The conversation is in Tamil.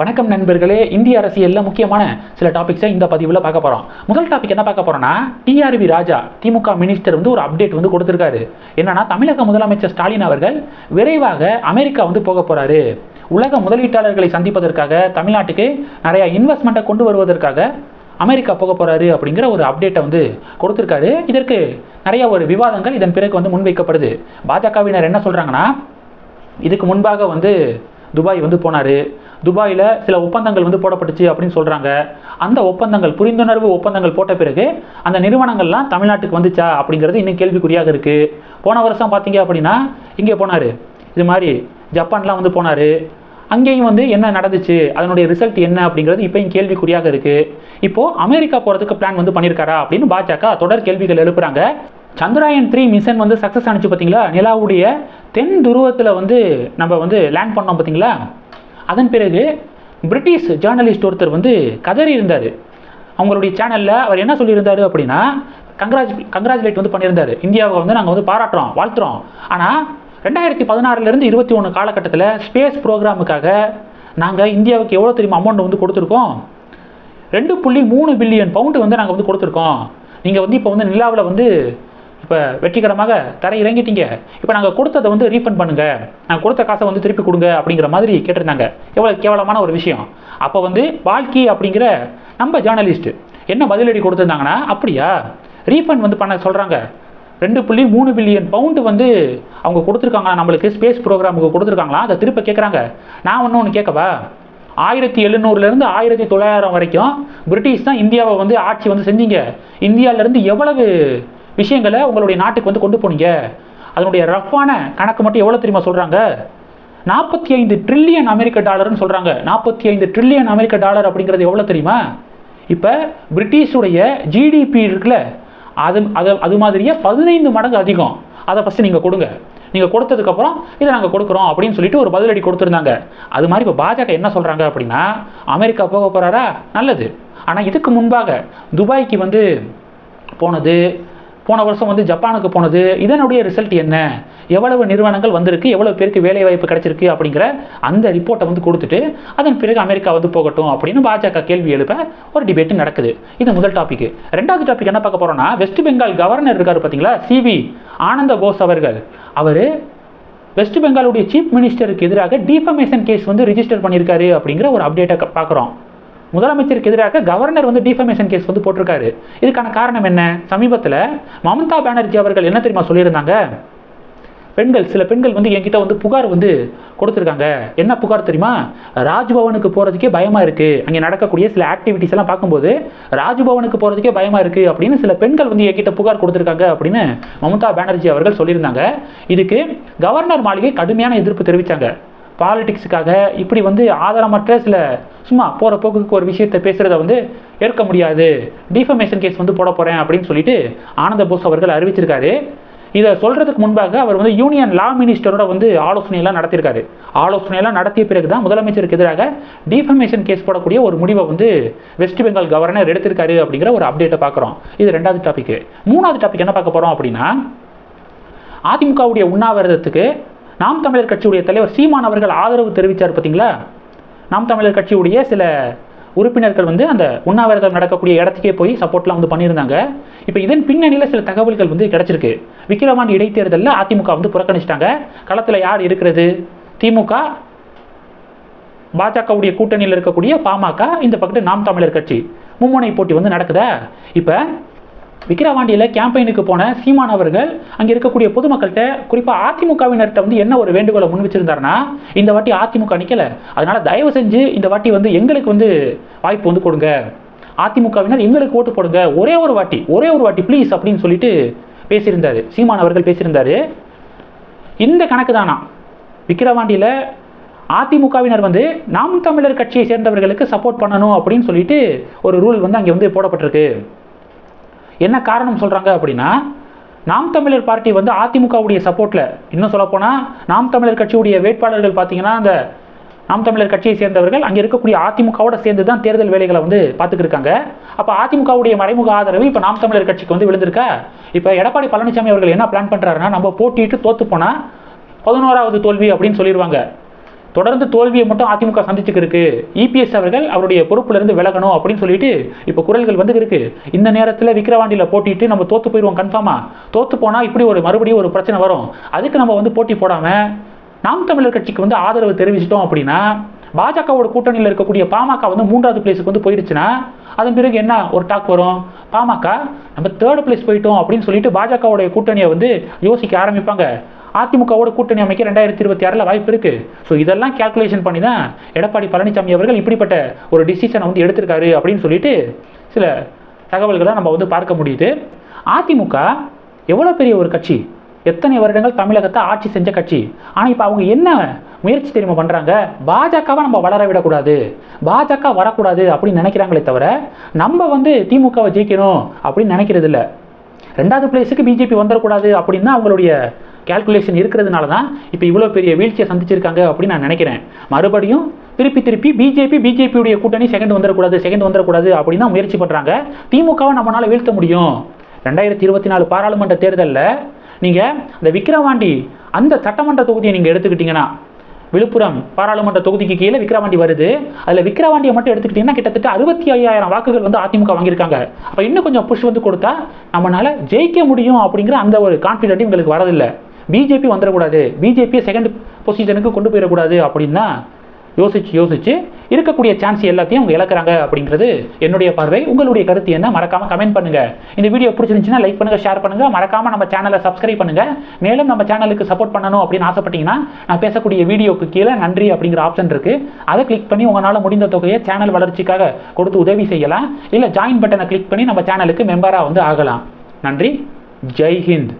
வணக்கம் நண்பர்களே இந்திய அரசியலில் முக்கியமான சில டாபிக்ஸை இந்த பதிவில் பார்க்க போகிறோம் முதல் டாபிக் என்ன பார்க்க போகிறோம்னா டிஆர்பி ராஜா திமுக மினிஸ்டர் வந்து ஒரு அப்டேட் வந்து கொடுத்துருக்காரு. என்னன்னா தமிழக முதலமைச்சர் ஸ்டாலின் அவர்கள் விரைவாக அமெரிக்கா வந்து போக போகிறாரு உலக முதலீட்டாளர்களை சந்திப்பதற்காக தமிழ்நாட்டுக்கு நிறைய இன்வெஸ்ட்மெண்ட்டை கொண்டு வருவதற்காக அமெரிக்கா போக போகிறாரு அப்படிங்கிற ஒரு அப்டேட்டை வந்து கொடுத்துருக்காரு. இதற்கு நிறைய ஒரு விவாதங்கள் இதன் பிறகு வந்து முன்வைக்கப்படுது. பாஜகவினர் என்ன சொல்கிறாங்கன்னா இதுக்கு முன்பாக வந்து துபாய் வந்து போனார். துபாயில் சில ஒப்பந்தங்கள் வந்து போடப்பட்டுச்சு அப்படின்னு சொல்கிறாங்க அந்த ஒப்பந்தங்கள் புரிந்துணர்வு ஒப்பந்தங்கள் போட்ட பிறகு அந்த நிறுவனங்கள்லாம் தமிழ்நாட்டுக்கு வந்துச்சா அப்படிங்கிறது இன்னும் கேள்விக்குறியாக இருக்குது போன வருஷம் பார்த்தீங்க அப்படின்னா இங்கே போனார். இது மாதிரி ஜப்பான்லாம் வந்து போனார். அங்கேயும் வந்து என்ன நடந்துச்சு? அதனுடைய ரிசல்ட் என்ன அப்படிங்கிறது இப்போயும் கேள்விக்குறியாக இருக்குது இப்போது அமெரிக்கா போகிறதுக்கு பிளான் வந்து பண்ணியிருக்காரா அப்படின்னு பாஜக தொடர் கேள்விகள் எழுப்புறாங்க. சந்திராயன் த்ரீ மிஷன் வந்து சக்ஸஸ் ஆனிச்சு பார்த்தீங்களா நிலாவுடைய தென் துருவத்தில் வந்து நம்ம வந்து லேண்ட் பண்ணோம் பார்த்தீங்களா அதன் பிறகு பிரிட்டிஷ் ஜேர்னலிஸ்ட் ஒருத்தர் வந்து கதறி இருந்தார். அவங்களுடைய சேனலில் அவர் என்ன சொல்லியிருந்தார் அப்படின்னா கங்க்ராஜ் கங்க்ராச்சுலேட் வந்து பண்ணியிருந்தாரு. இந்தியாவை வந்து நாங்கள் வந்து பாராட்டுறோம் வாழ்த்துறோம். ஆனால் ரெண்டாயிரத்தி பதினாறுலேருந்து இருபத்தி ஒன்று காலகட்டத்தில் ஸ்பேஸ் ப்ரோக்ராமுக்காக நாங்கள் இந்தியாவுக்கு எவ்வளோ தெரியுமா அமௌண்ட் வந்து கொடுத்துருக்கோம்? ரெண்டு புள்ளி மூணு பில்லியன் பவுண்டு வந்து நாங்கள் வந்து கொடுத்துருக்கோம். நீங்கள் வந்து இப்போ வந்து நிலாவில் வந்து இப்போ வெற்றிகரமாக தரை இறங்கிட்டீங்க. இப்போ நாங்கள் கொடுத்ததை வந்து ரீஃபண்ட் பண்ணுங்கள் நாங்கள் கொடுத்த காசை வந்து திருப்பி கொடுங்க அப்படிங்கிற மாதிரி கேட்டிருந்தாங்க. எவ்வளோ கேவலமான ஒரு விஷயம். அப்போ வந்து வாழ்க்கை அப்படிங்கிற நம்ம ஜேர்னலிஸ்ட்டு என்ன பதிலடி கொடுத்துருந்தாங்கன்னா அப்படியா? ரீஃபண்ட் வந்து பண்ண சொல்கிறாங்க ரெண்டு புள்ளி மூணு பில்லியன் பவுண்டு வந்து அவங்க கொடுத்துருக்காங்களா? நம்மளுக்கு ஸ்பேஸ் ப்ரோக்ராமுக்கு கொடுத்துருக்காங்களா? அதை திருப்ப கேட்குறாங்க நான் ஒன்று ஒன்று கேட்கவா? ஆயிரத்தி எழுநூறுலேருந்து ஆயிரத்தி தொள்ளாயிரம் வரைக்கும் பிரிட்டிஷ் தான் இந்தியாவை வந்து ஆட்சி வந்து செஞ்சீங்க. இந்தியாவிலேருந்து எவ்வளவு விஷயங்களை உங்களுடைய நாட்டுக்கு வந்து கொண்டு போனீங்க. அதனுடைய ரஃப்பான கணக்கு மட்டும் எவ்வளோ தெரியுமா சொல்கிறாங்க நாற்பத்தி ஐந்து ட்ரில்லியன் அமெரிக்க டாலர்னு சொல்கிறாங்க நாற்பத்தி ஐந்து ட்ரில்லியன் அமெரிக்க டாலர் அப்படிங்கிறது எவ்வளோ தெரியுமா? இப்போ பிரிட்டிஷுடைய ஜிடிபி இருக்குல்ல அது அது அது மாதிரியே பதினைந்து மடங்கு அதிகம். அதை ஃபஸ்ட்டு நீங்கள் கொடுங்க. நீங்கள் கொடுத்ததுக்கப்புறம் இதை நாங்கள் கொடுக்குறோம் அப்படின்னு சொல்லிட்டு ஒரு பதிலடி கொடுத்துருந்தாங்க. அது மாதிரி இப்போ பாஜக என்ன சொல்கிறாங்க அப்படின்னா அமெரிக்கா போக போகிறாரா நல்லது. ஆனால் இதுக்கு முன்பாக துபாய்க்கு வந்து போனது போன வருஷம் வந்து ஜப்பானுக்கு போனது. இதனுடைய ரிசல்ட் என்ன? எவ்வளவு நிறுவனங்கள் வந்திருக்கு? எவ்வளவு பேருக்கு வேலை வாய்ப்பு கிடைச்சிருக்கு? அப்படிங்கிற அந்த ரிப்போர்ட்டை வந்து கொடுத்துட்டு அதன் பிறகு அமெரிக்கா வந்து போகட்டும் அப்படின்னு பாஜக கேள்வி எழுப்ப ஒரு டிபேட் நடக்குது. இது முதல் டாபிக் ரெண்டாவது டாபிக் என்ன பார்க்க போறோம்னா வெஸ்ட் பெங்கால் கவர்னர் இருக்காரு பார்த்தீங்களா? சிவி ஆனந்த போஸ் அவர்கள். அவர் வெஸ்ட் பெங்காலுடைய சீஃப் மினிஸ்டருக்கு எதிராக டிஃபமேஷன் கேஸ் வந்து ரிஜிஸ்டர் பண்ணியிருக்காரு அப்படிங்கிற ஒரு அப்டேட்டை பார்க்குறோம். முதலமைச்சருக்கு எதிராக கவர்னர் வந்து டிஃபமேஷன் கேஸ் வந்து போட்டிருக்காரு. இதுக்கான காரணம் என்ன? சமீபத்தில் மம்தா பானர்ஜி அவர்கள் என்ன தெரியுமா சொல்லியிருந்தாங்க? பெண்கள் சில பெண்கள் வந்து என்கிட்ட வந்து புகார் வந்து கொடுத்துருக்காங்க. என்ன புகார் தெரியுமா? ராஜ்பவனுக்கு போகிறதுக்கே பயமாக இருக்குது அங்கே நடக்கக்கூடிய சில ஆக்டிவிட்டிஸ் எல்லாம் பார்க்கும்போது ராஜ்பவனுக்கு போகிறதுக்கே பயமாக இருக்குது அப்படின்னு சில பெண்கள் வந்து என்கிட்ட புகார் கொடுத்துருக்காங்க அப்படின்னு மம்தா பானர்ஜி அவர்கள் சொல்லியிருந்தாங்க. இதுக்கு கவர்னர் மாளிகை கடுமையான எதிர்ப்பு தெரிவித்தாங்க பாலிடிக்ஸுக்காக இப்படி வந்து ஆதாரமற்ற சில சும்மா போகிற போக்குக்கு ஒரு விஷயத்தை பேசுகிறத வந்து ஏற்க முடியாது. டிஃபமேஷன் கேஸ் வந்து போட போகிறேன் அப்படின்னு சொல்லிட்டு ஆனந்த போஸ் அவர்கள் அறிவிச்சிருக்காரு. இதை சொல்கிறதுக்கு முன்பாக அவர் வந்து யூனியன் லா மினிஸ்டரோட வந்து ஆலோசனையெல்லாம் நடத்தியிருக்காரு ஆலோசனையெல்லாம் நடத்திய பிறகு தான் முதலமைச்சருக்கு எதிராக டிஃபமேஷன் கேஸ் போடக்கூடிய ஒரு முடிவை வந்து வெஸ்ட் பெங்கால் கவர்னர் எடுத்திருக்காரு அப்படிங்கிற ஒரு அப்டேட்டை பார்க்குறோம். இது ரெண்டாவது டாபிக் மூணாவது டாபிக் என்ன பார்க்க போகிறோம் அப்படின்னா அதிமுகவுடைய உண்ணாவிரதத்துக்கு நாம் தமிழர் கட்சியுடைய தலைவர் சீமான் அவர்கள் ஆதரவு தெரிவித்தார் பார்த்தீங்களா? நாம் தமிழர் கட்சியுடைய சில உறுப்பினர்கள் வந்து அந்த உண்ணாவிரதம் நடக்கக்கூடிய இடத்துக்கே போய் சப்போர்ட்லாம் வந்து பண்ணியிருந்தாங்க. இப்போ இதன் பின்னணியில் சில தகவல்கள் வந்து கிடச்சிருக்கு. விக்கிரவாண்டி இடைத்தேர்தலில் அதிமுக வந்து புறக்கணிச்சிட்டாங்க. களத்தில் யார் இருக்கிறது? திமுக பாஜகவுடைய கூட்டணியில் இருக்கக்கூடிய பாமக இந்த பக்கத்து நாம் தமிழர் கட்சி. மும்முனை போட்டி வந்து நடக்குதா? இப்போ விக்கிரவாண்டியில் கேம்பெயினுக்கு போன சீமான் அவர்கள் அங்கே இருக்கக்கூடிய பொதுமக்கள்கிட்ட குறிப்பாக அதிமுகவினர்கிட்ட வந்து என்ன ஒரு வேண்டுகோளை முன் வச்சிருந்தாருன்னா இந்த வாட்டி அதிமுக நிற்கலை அதனால் தயவு செஞ்சு இந்த வாட்டி வந்து எங்களுக்கு வந்து வாய்ப்பு வந்து கொடுங்க. அதிமுகவினர் எங்களுக்கு ஓட்டு போடுங்க. ஒரே ஒரு வாட்டி ஒரே ஒரு வாட்டி ப்ளீஸ் அப்படின்னு சொல்லிட்டு பேசியிருந்தாரு. சீமான் அவர்கள் பேசியிருந்தாரு. இந்த கணக்கு தானா? விக்கிரவாண்டியில் அதிமுகவினர் வந்து நாம் தமிழர் கட்சியை சேர்ந்தவர்களுக்கு சப்போர்ட் பண்ணணும் அப்படின்னு சொல்லிட்டு ஒரு ரூல் வந்து அங்கே வந்து போடப்பட்டிருக்கு. என்ன காரணம் சொல்கிறாங்க அப்படின்னா நாம் தமிழர் பார்ட்டி வந்து அதிமுகவுடைய சப்போர்ட்டில் இன்னும் சொல்லப்போனால் நாம் தமிழர் கட்சியுடைய வேட்பாளர்கள் பார்த்தீங்கன்னா அந்த நாம் தமிழர் கட்சியை சேர்ந்தவர்கள் அங்கே இருக்கக்கூடிய அதிமுகவோட சேர்ந்து தான் தேர்தல் வேலைகளை வந்து பார்த்துக்கிருக்காங்க அப்போ அதிமுகவுடைய மறைமுக ஆதரவு இப்போ நாம் தமிழர் கட்சிக்கு வந்து விழுந்திருக்கா? இப்போ எடப்பாடி பழனிசாமி அவர்கள் என்ன பிளான் பண்ணுறாருன்னா நம்ம போட்டிட்டு தோற்று போனால் பதினோராவது தோல்வி அப்படின்னு சொல்லிடுவாங்க தொடர்ந்து தோல்வியை மட்டும் அதிமுக சந்திச்சுக்கு இருக்கு இபிஎஸ் அவர்கள் அவருடைய பொறுப்புலேருந்து விலகணும் அப்படின்னு சொல்லிட்டு இப்போ குரல்கள் வந்து இருக்கு இந்த நேரத்தில் விக்கிரவாண்டியில் போட்டிட்டு நம்ம தோத்து போயிடுவோம் கன்ஃபார்மாக தோத்து போனால் இப்படி ஒரு மறுபடியும் ஒரு பிரச்சனை வரும். அதுக்கு நம்ம வந்து போட்டி போடாமல் நாம் தமிழர் கட்சிக்கு வந்து ஆதரவு தெரிவிச்சிட்டோம் அப்படின்னா பாஜகவோட கூட்டணியில் இருக்கக்கூடிய பாமக வந்து மூன்றாவது பிளேஸுக்கு வந்து போயிடுச்சுன்னா அதன் பிறகு என்ன ஒரு டாக் வரும்? பாமக நம்ம தேர்ட் பிளேஸ் போயிட்டோம் அப்படின்னு சொல்லிட்டு பாஜகவுடைய கூட்டணியை வந்து யோசிக்க ஆரம்பிப்பாங்க. அதிமுகவோட கூட்டணி அமைக்க ரெண்டாயிரத்தி இருபத்தி ஆறில் வாய்ப்பு இருக்கு. ஸோ இதெல்லாம் கேல்குலேஷன் பண்ணி தான் எடப்பாடி பழனிசாமி அவர்கள் இப்படிப்பட்ட ஒரு டிசிஷனை வந்து எடுத்திருக்காரு அப்படின்னு சொல்லிட்டு சில தகவல்களை நம்ம வந்து பார்க்க முடியுது. அதிமுக எவ்வளோ பெரிய ஒரு கட்சி? எத்தனை வருடங்கள் தமிழகத்தை ஆட்சி செஞ்ச கட்சி? ஆனால் இப்போ அவங்க என்ன முயற்சி தெரியுமா பண்ணுறாங்க பாஜகவை நம்ம வளர விடக்கூடாது. பாஜக வரக்கூடாது அப்படின்னு நினைக்கிறாங்களே தவிர நம்ம வந்து திமுகவை ஜெயிக்கணும் அப்படின்னு நினைக்கிறது இல்லை ரெண்டாவது பிளேஸுக்கு பிஜேபி வந்துடக்கூடாது அப்படின்னு தான் அவங்களுடைய கேல்குலேஷன் இருக்கிறதுனால தான் இப்போ இவ்வளோ பெரிய வீழ்ச்சியை சந்திச்சிருக்காங்க அப்படின்னு நான் நினைக்கிறேன். மறுபடியும் திருப்பி திருப்பி பிஜேபி பிஜேபியுடைய கூட்டணி செகண்ட் வந்துடக்கூடாது செகண்ட் வந்துடக்கூடாது அப்படின்னு தான் முயற்சி பண்ணுறாங்க திமுகவை நம்மளால் வீழ்த்த முடியும். ரெண்டாயிரத்தி இருபத்தி நாலு பாராளுமன்ற தேர்தலில் நீங்கள் இந்த விக்கிரவாண்டி அந்த சட்டமன்ற தொகுதியை நீங்கள் எடுத்துக்கிட்டிங்கன்னா விழுப்புரம் பாராளுமன்ற தொகுதிக்கு கீழே விக்கிரவாண்டி வருது. அதில் விக்கிரவாண்டியை மட்டும் எடுத்துக்கிட்டிங்கன்னா கிட்டத்தட்ட அறுபத்தி ஐயாயிரம் வாக்குகள் வந்து அதிமுக வாங்கியிருக்காங்க. அப்போ இன்னும் கொஞ்சம் புஷ் வந்து கொடுத்தா நம்மளால் ஜெயிக்க முடியும் அப்படிங்கிற அந்த ஒரு கான்ஃபிடென்ட் உங்களுக்கு வரதில்லை. பிஜேபி வந்துடக்கூடாது. பிஜேபியை செகண்ட் பொசிஷனுக்கு கொண்டு போயிடக்கூடாது அப்படின்னா யோசிச்சு யோசிச்சு இருக்கக்கூடிய சான்ஸ் எல்லாத்தையும் அவங்க இழக்கிறாங்க அப்படிங்கிறது என்னுடைய பார்வை. உங்களுடைய கருத்து என்ன? மறக்காம கமெண்ட் பண்ணுங்க. இந்த வீடியோ பிடிச்சிருந்துச்சுன்னா லைக் பண்ணுங்க ஷேர் பண்ணுங்க. மறக்காம நம்ம சேனலை சப்ஸ்கிரைப் பண்ணுங்க. மேலும் நம்ம சேனலுக்கு சப்போர்ட் பண்ணணும் அப்படின்னு ஆசைப்பட்டீங்கன்னா நான் பேசக்கூடிய வீடியோக்கு கீழே நன்றி அப்படிங்கிற ஆப்ஷன் இருக்கு. அதை கிளிக் பண்ணி உங்களால் முடிந்த தொகையை சேனல் வளர்ச்சிக்காக கொடுத்து உதவி செய்யலாம். இல்லை ஜாயின் பட்டனை கிளிக் பண்ணி நம்ம சேனலுக்கு மெம்பராக வந்து ஆகலாம். நன்றி. ஜெய் ஹிந்த்.